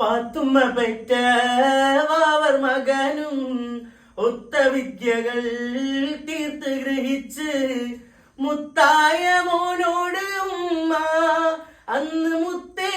പാത്തുമ്മ പെറ്റ വാവർ മകനും ഒത്ത വിദ്യകൾ തീർത്ത് ഗ്രഹിച്ച് മുത്തായ മോനോട് ഉമ്മ അന്ന് മുത്തേ